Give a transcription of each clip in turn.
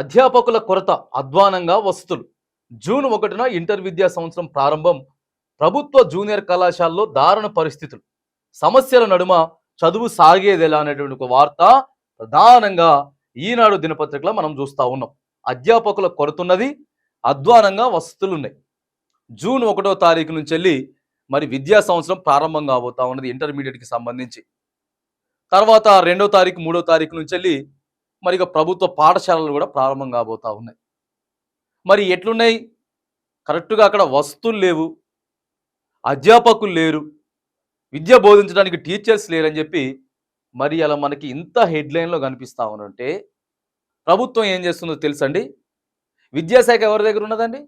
అధ్యాపకుల కొరత అధ్వానంగా వసతులు. జూన్ ఒకటిన ఇంటర్ విద్యా సంవత్సరం ప్రారంభం. ప్రభుత్వ జూనియర్ కళాశాలలో దారుణ పరిస్థితులు. సమస్యల నడుమ చదువు సాగేదేలా అనేటువంటి ఒక వార్త ప్రధానంగా ఈనాడు దినపత్రికలో మనం చూస్తూ ఉన్నాం. అధ్యాపకుల కొరతున్నది అధ్వానంగా వసతులు ఉన్నాయి జూన్ ఒకటో తారీఖు నుంచి వెళ్ళి మరి విద్యా సంవత్సరం ప్రారంభం కాబోతా ఉన్నది ఇంటర్మీడియట్కి సంబంధించి. తర్వాత రెండో తారీఖు మూడో తారీఖు నుంచి వెళ్ళి మరి ఇక ప్రభుత్వ పాఠశాలలు కూడా ప్రారంభం కాబోతూ ఉన్నాయి. మరి ఎట్లున్నాయి? కరెక్ట్గా అక్కడ వస్తువులు లేవు. అధ్యాపకులు లేరు. విద్య బోధించడానికి టీచర్స్ లేరని చెప్పి మరి అలా మనకి ఇంత హెడ్లైన్లో కనిపిస్తూ ఉన్నంటే ప్రభుత్వం ఏం చేస్తుందో తెలుసండి? విద్యాశాఖ ఎవరి దగ్గర ఉన్నదండి?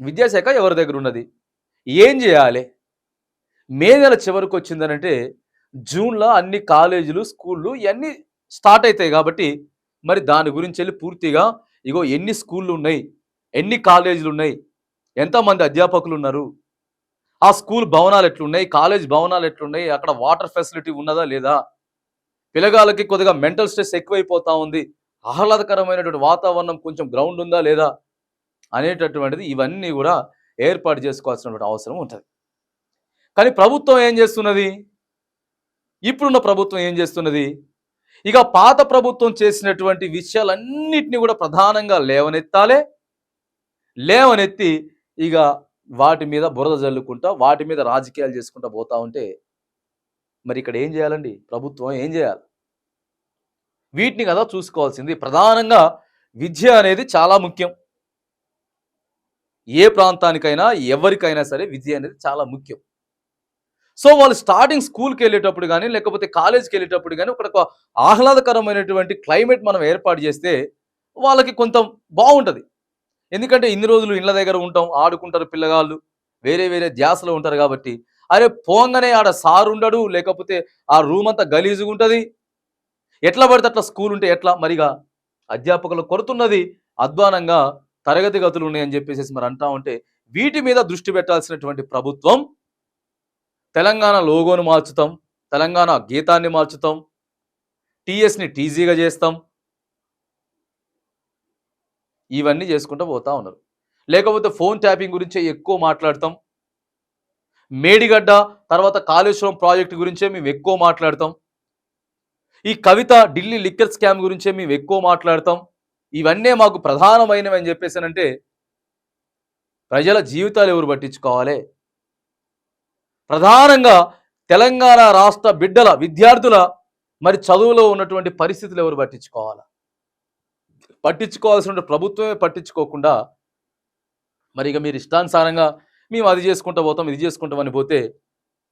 విద్యాశాఖ ఎవరి దగ్గర ఉన్నది? ఏం చేయాలి? మే నెల చివరికి వచ్చిందనంటే జూన్లో అన్ని కాలేజీలు స్కూళ్ళు ఇవన్నీ స్టార్ట్ అవుతాయి కాబట్టి మరి దాని గురించి వెళ్ళి పూర్తిగా ఇగో ఎన్ని స్కూళ్ళు ఉన్నాయి ఎన్ని కాలేజీలు ఉన్నాయి ఎంతమంది అధ్యాపకులు ఉన్నారు ఆ స్కూల్ భవనాలు ఎట్లున్నాయి కాలేజ్ భవనాలు ఎట్లున్నాయి అక్కడ వాటర్ ఫెసిలిటీ ఉన్నదా లేదా పిల్లగాళ్ళకి కొద్దిగా మెంటల్ స్ట్రెస్ ఎక్కువైపోతా ఉంది ఆహ్లాదకరమైనటువంటి వాతావరణం కొంచెం గ్రౌండ్ ఉందా లేదా అనేటటువంటిది ఇవన్నీ కూడా ఏర్పాటు చేసుకోవాల్సినటువంటి అవసరం ఉంటుంది. కానీ ప్రభుత్వం ఏం చేస్తున్నది? ఇప్పుడున్న ప్రభుత్వం ఏం చేస్తున్నది? ఇక పాత ప్రభుత్వం చేసినటువంటి విషయాలన్నిటినీ కూడా ప్రధానంగా లేవనెత్తాలే. లేవనెత్తి ఇక వాటి మీద బురద జల్లుకుంటా వాటి మీద రాజకీయాలు చేసుకుంటా పోతా ఉంటే మరి ఇక్కడ ఏం చేయాలండి? ప్రభుత్వం ఏం చేయాలి? వీటిని కదా చూసుకోవాల్సింది. ప్రధానంగా విద్య అనేది చాలా ముఖ్యం. ఏ ప్రాంతానికైనా ఎవరికైనా సరే విద్య అనేది చాలా ముఖ్యం. సో వాళ్ళు స్టార్టింగ్ స్కూల్కి వెళ్ళేటప్పుడు కానీ లేకపోతే కాలేజ్కి వెళ్ళేటప్పుడు కానీ ఒక ఆహ్లాదకరమైనటువంటి క్లైమేట్ మనం ఏర్పాటు చేస్తే వాళ్ళకి కొంత బాగుంటుంది. ఎందుకంటే ఇన్ని రోజులు ఇళ్ళ దగ్గర ఉంటాం ఆడుకుంటారు పిల్లగాళ్ళు వేరే వేరే ధ్యాసలో ఉంటారు కాబట్టి అరే పోంగానే ఆడ సార్ ఉండడు లేకపోతే ఆ రూమ్ అంతా గలీజుగా ఉంటుంది. ఎట్లా పడితే అట్లా స్కూల్ ఉంటే ఎట్లా? మరిగా అధ్యాపకుల కొరతున్నది అధ్వానంగా తరగతి గతులు ఉన్నాయని చెప్పేసి మరి అంటా ఉంటే వీటి మీద దృష్టి పెట్టాల్సినటువంటి ప్రభుత్వం తెలంగాణ లోగోను మార్చుతాం తెలంగాణ గీతాన్ని మార్చుతాం టీఎస్ని టీజీగా చేస్తాం. ఇవన్నీ చేసుకుంటూ పోతా ఉన్నారు. లేకపోతే ఫోన్ ట్యాపింగ్ గురించే ఎక్కువ మాట్లాడతాం. మేడిగడ్డ తర్వాత కాళేశ్వరం ప్రాజెక్టు గురించే మేము ఎక్కువ మాట్లాడతాం. ఈ కవిత ఢిల్లీ లిక్కర్ స్కామ్ గురించే మేము ఎక్కువ మాట్లాడతాం. ఇవన్నీ మాకు ప్రధానమైనవి అని చెప్పేసానంటే ప్రజల జీవితాలు ఎవరు పట్టించుకోవాలి? ప్రధానంగా తెలంగాణ రాష్ట్ర బిడ్డల విద్యార్థుల మరి చదువులో ఉన్నటువంటి పరిస్థితులు ఎవరు పట్టించుకోవాలా? పట్టించుకోవాల్సిన ప్రభుత్వమే పట్టించుకోకుండా మరి ఇక మీరు ఇష్టానుసారంగా మేము అది చేసుకుంటూ పోతాం ఇది చేసుకుంటామని పోతే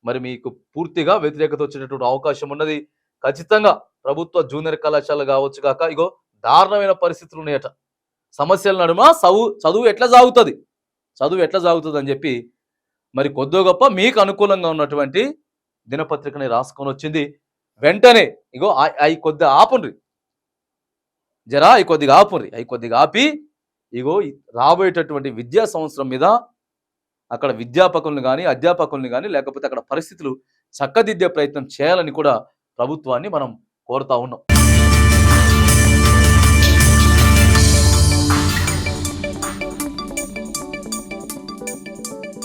మరి మీకు పూర్తిగా వ్యతిరేకత వచ్చేటటువంటి అవకాశం ఉన్నది. ఖచ్చితంగా ప్రభుత్వ జూనియర్ కళాశాల కావచ్చు కాక ఇగో దారుణమైన పరిస్థితులు ఉన్నాయట. సమస్యల నడుమ చదువు చదువు ఎట్లా సాగుతుంది? చదువు ఎట్లా సాగుతుంది అని చెప్పి మరి కొద్దో గొప్ప మీకు అనుకూలంగా ఉన్నటువంటి దినపత్రికని రాసుకొని వచ్చింది. వెంటనే ఇగో అవి కొద్దిగా ఆపుండ్రి. జరా అవి కొద్దిగా ఆపుండ్రి. అవి కొద్దిగా ఆపి ఇగో రాబోయేటటువంటి విద్యా సంవత్సరం మీద అక్కడ విద్యాపకుల్ని కానీ అధ్యాపకుల్ని కానీ లేకపోతే అక్కడ పరిస్థితులు చక్కదిద్దే ప్రయత్నం చేయాలని కూడా ప్రభుత్వాన్ని మనం కోరుతా ఉన్నాం.